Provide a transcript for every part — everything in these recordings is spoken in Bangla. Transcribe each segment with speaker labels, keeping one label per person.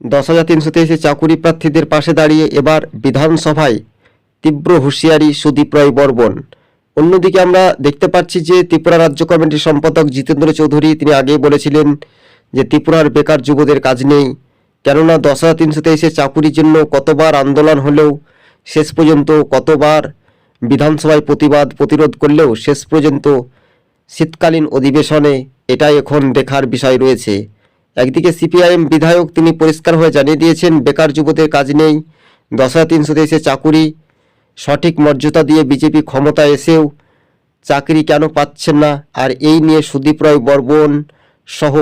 Speaker 1: দশ হাজার তিনশো তেইশে চাকুরি প্রার্থীদের পাশে দাঁড়িয়ে এবার বিধানসভায় তীব্র হুঁশিয়ারি সুদীপ রায় বর্মন অন্যদিকে আমরা দেখতে পাচ্ছি যে ত্রিপুরা রাজ্য কমিটির সম্পাদক জিতেন্দ্র চৌধুরী, তিনি আগেই বলেছিলেন যে ত্রিপুরার বেকার যুবদের কাজ নেই। কেননা দশ হাজার তিনশো তেইশে চাকুরির জন্য কতবার আন্দোলন হলেও শেষ পর্যন্ত কতবার বিধানসভায় প্রতিবাদ প্রতিরোধ করলেও শেষ পর্যন্ত শীতকালীন অধিবেশনে এটাই এখন দেখার বিষয় রয়েছে। একদিকে সিপিআইএম বিধায়ক তিনি পরিষ্কার হয়ে জানিয়ে দিয়েছেন, বেকার যুবদের কাজ নেই দশ হাজার তিনশো তেইশে চাকুরি, সঠিক মর্যাদা দিয়ে বিজেপি ক্ষমতা এসেও চাকরি কেন পাচ্ছেন না? আর এই নিয়ে সুদীপ রায় বর্মন সহ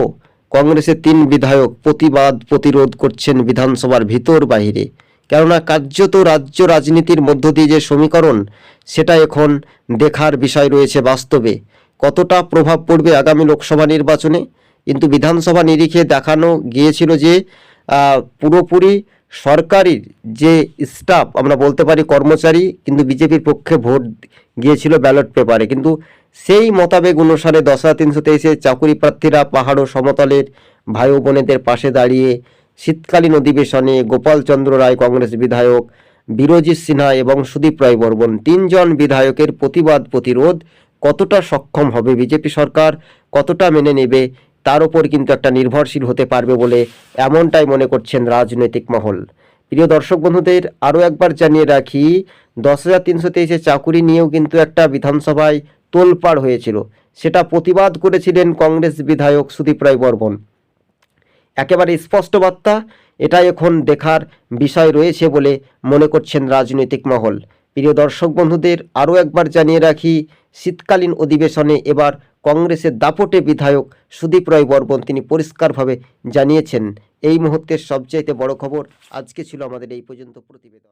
Speaker 1: কংগ্রেসের তিন বিধায়ক প্রতিবাদ প্রতিরোধ করছেন বিধানসভার ভিতর বাইরে কেননা কার্যত রাজ্য রাজনীতির মধ্য দিয়ে যে সমীকরণ, সেটা এখন দেখার বিষয় রয়েছে বাস্তবে। কতটা প্রভাব পড়বে আগামী লোকসভা নির্বাচনে? কিন্তু বিধানসভা নিরিখে দেখানো গিয়েছিল যে পুরোপুরি সরকারি যে স্টাফ, আমরা বলতে পারি কর্মচারী, কিন্তু বিজেপির পক্ষে ভোট গিয়েছিল ব্যালট পেপারে। কিন্তু সেই মোতাবেক অনুসারে দশ হাজার তিনশো তেইশে চাকুরি প্রার্থীরা পাহাড় ও সমতলের ভাই বোনেদের পাশে দাঁড়িয়ে শীতকালীন অধিবেশনে গোপাল চন্দ্র রায়, কংগ্রেস বিধায়ক বিরোজিৎ সিনহা এবং সুদীপ রায় বর্মন, তিনজন বিধায়কের প্রতিবাদ প্রতিরোধ কতটা সক্ষম হবে? বিজেপি সরকার কতটা মেনে নেবে? তার উপর কিন্তু একটা নির্ভরশীল হতে পারবে বলে এমনটাই মনে করছেন রাজনৈতিক মহল। প্রিয় দর্শক বন্ধুদের, আরও একবার জানিয়ে রাখি, দশ হাজার তিনশো তেইশে চাকুরি নিয়েও কিন্তু একটা বিধানসভায় তোলপাড় হয়েছিল। সেটা প্রতিবাদ করেছিলেন কংগ্রেস বিধায়ক সুদীপ রায় বর্মন। একেবারে স্পষ্ট বার্তা, এটাই এখন দেখার বিষয় রয়েছে বলে মনে করছেন রাজনৈতিক মহল। প্রিয় দর্শক বন্ধুদের, আরও একবার জানিয়ে রাখি, শীতকালীন অধিবেশনে এবার কংগ্রেসের দাপটে বিধায়ক সুদীপ রায় বর্মন তিনি পরিষ্কারভাবে জানিয়েছেন। এই মুহূর্তের সবচাইতে বড় খবর আজকে ছিল আমাদের এই পর্যন্ত প্রতিবেদন।